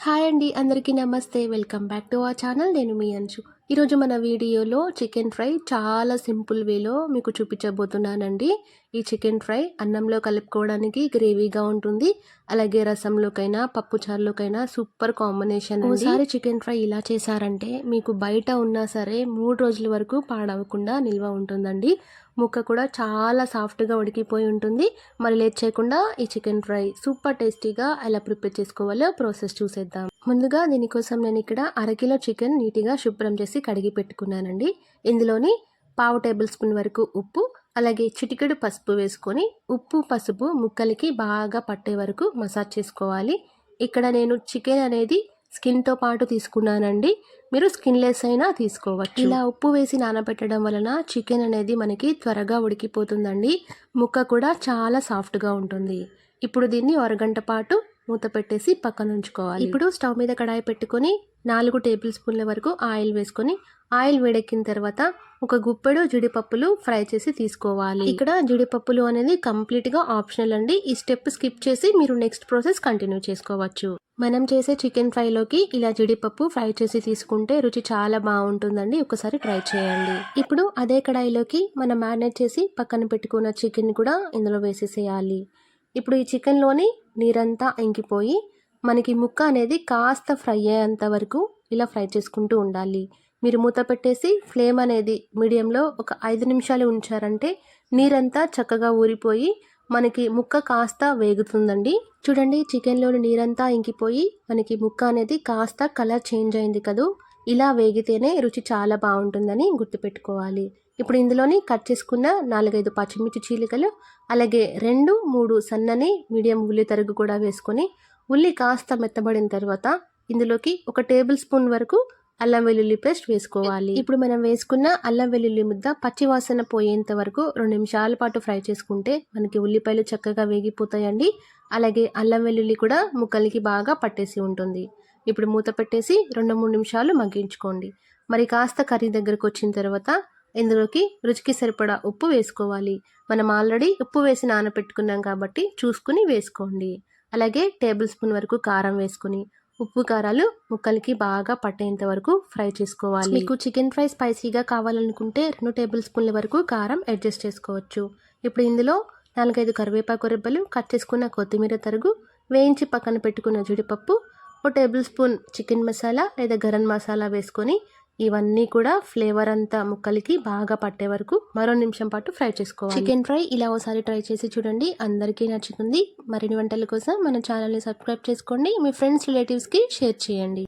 Hi అండి అందరికీ నమస్తే. Welcome back to our channel. నేను మీ అంచు ఈరోజు మన వీడియోలో చికెన్ ఫ్రై చాలా సింపుల్ వేలో మీకు చూపించబోతున్నానండి. ఈ చికెన్ ఫ్రై అన్నంలో కలుపుకోవడానికి గ్రేవీగా ఉంటుంది. అలాగే రసంలోకైనా పప్పుచారులోకైనా సూపర్ కాంబినేషన్ ఒకసారి చికెన్ ఫ్రై ఇలా చేశారంటే మీకు బయట ఉన్నా సరే మూడు రోజుల వరకు పాడవకుండా నిల్వ ఉంటుందండి. ముక్క కూడా చాలా సాఫ్ట్గా ఉడికిపోయి ఉంటుంది. మరి లేట్ చేయకుండా ఈ చికెన్ ఫ్రై సూపర్ టేస్టీగా ఎలా ప్రిపేర్ చేసుకోవాలో ప్రాసెస్ చూసేద్దాం. ముందుగా దీనికోసం నేను ఇక్కడ అరకిలో చికెన్ నీట్గా శుభ్రం చేసి కడిగి పెట్టుకున్నానండి. ఇందులోని పావు టేబుల్ స్పూన్ వరకు ఉప్పు అలాగే చిటికెడు పసుపు వేసుకొని ఉప్పు పసుపు ముక్కలకి బాగా పట్టే వరకు మసాజ్ చేసుకోవాలి. ఇక్కడ నేను చికెన్ అనేది స్కిన్తో పాటు తీసుకున్నానండి. మీరు స్కిన్లెస్ అయినా తీసుకోవచ్చు. ఇలా ఉప్పు వేసి నానబెట్టడం వలన చికెన్ అనేది మనకి త్వరగా ఉడికిపోతుందండి. ముక్క కూడా చాలా సాఫ్ట్గా ఉంటుంది. ఇప్పుడు దీన్ని అరగంట పాటు మూత పెట్టేసి పక్కన ఉంచుకోవాలి. ఇప్పుడు స్టవ్ మీద కడాయి పెట్టుకొని నాలుగు టేబుల్ స్పూన్ల వరకు ఆయిల్ వేసుకొని ఆయిల్ వేడెక్కిన తర్వాత ఒక గుప్పెడు జీడిపప్పులు ఫ్రై చేసి తీసుకోవాలి. ఇక్కడ జీడిపప్పులు అనేది కంప్లీట్గా ఆప్షనల్ అండి. ఈ స్టెప్ స్కిప్ చేసి మీరు నెక్స్ట్ ప్రాసెస్ కంటిన్యూ చేసుకోవచ్చు. మనం చేసే చికెన్ ఫ్రైలోకి ఇలా జీడిపప్పు ఫ్రై చేసి తీసుకుంటే రుచి చాలా బాగుంటుందండి. ఒకసారి ట్రై చేయండి. ఇప్పుడు అదే కడాయిలోకి మనం మ్యారినేట్ చేసి పక్కన పెట్టుకున్న చికెన్ కూడా ఇందులో వేసేసేయాలి. ఇప్పుడు ఈ చికెన్లోని నీరంతా ఇంకిపోయి మనకి ముక్క అనేది కాస్త ఫ్రై అయ్యేంత వరకు ఇలా ఫ్రై చేసుకుంటూ ఉండాలి. మీరు మూత పెట్టేసి ఫ్లేమ్ అనేది మీడియంలో ఒక ఐదు నిమిషాలు ఉంచారంటే నీరంతా చక్కగా ఊరిపోయి మనకి ముక్క కాస్త వేగుతుందండి. చూడండి చికెన్లోని నీరంతా ఇంకిపోయి మనకి ముక్క అనేది కాస్త కలర్ చేంజ్ అయింది కదూ. ఇలా వేగితేనే రుచి చాలా బాగుంటుందని గుర్తుపెట్టుకోవాలి. ఇప్పుడు ఇందులోని కట్ చేసుకున్న నాలుగైదు పచ్చిమిర్చి చీలికలు అలాగే రెండు మూడు సన్నని మీడియం ఉల్లి తరుగు కూడా వేసుకొని ఉల్లి కాస్త మెత్తబడిన తర్వాత ఇందులోకి ఒక టేబుల్ స్పూన్ వరకు అల్లం వెల్లుల్లి పేస్ట్ వేసుకోవాలి. ఇప్పుడు మనం వేసుకున్న అల్లం వెల్లుల్లి ముద్ద పచ్చివాసన పోయేంత వరకు రెండు నిమిషాల పాటు ఫ్రై చేసుకుంటే మనకి ఉల్లిపాయలు చక్కగా వేగిపోతాయండి. అలాగే అల్లం వెల్లుల్లి కూడా ముక్కలకి బాగా పట్టేసి ఉంటుంది. ఇప్పుడు మూత పెట్టేసి రెండు మూడు నిమిషాలు మగ్గించుకోండి. మరి కాస్త కర్రీ దగ్గరకు వచ్చిన తర్వాత ఇందులోకి రుచికి సరిపడా ఉప్పు వేసుకోవాలి. మనం ఆల్రెడీ ఉప్పు వేసి నానబెట్టుకున్నాం కాబట్టి చూసుకుని వేసుకోండి. అలాగే టేబుల్ స్పూన్ వరకు కారం వేసుకుని ఉప్పు కారాలు ముక్కలకి బాగా పట్టేంత వరకు ఫ్రై చేసుకోవాలి. మీకు చికెన్ ఫ్రై స్పైసీగా కావాలనుకుంటే రెండు టేబుల్ స్పూన్ల వరకు కారం అడ్జస్ట్ చేసుకోవచ్చు. ఇప్పుడు ఇందులో నాలుగైదు కరివేపాకు రెబ్బలు కట్ చేసుకున్న కొత్తిమీర తరుగు వేయించి పక్కన పెట్టుకున్న జీడిపప్పు ఒక టేబుల్ స్పూన్ చికెన్ మసాలా లేదా గరం మసాలా వేసుకొని ఇవన్నీ కూడా ఫ్లేవర్ అంతా ముక్కలకి బాగా పట్టే వరకు మరో నిమిషం పాటు ఫ్రై చేసుకోవాలి. చికెన్ ఫ్రై ఇలా ఒకసారి ట్రై చేసి చూడండి. అందరికీ నచ్చుతుంది. మరిన్ని వంటల కోసం మన ఛానల్ని సబ్స్క్రైబ్ చేసుకోండి. మీ ఫ్రెండ్స్ రిలేటివ్స్కి షేర్ చేయండి.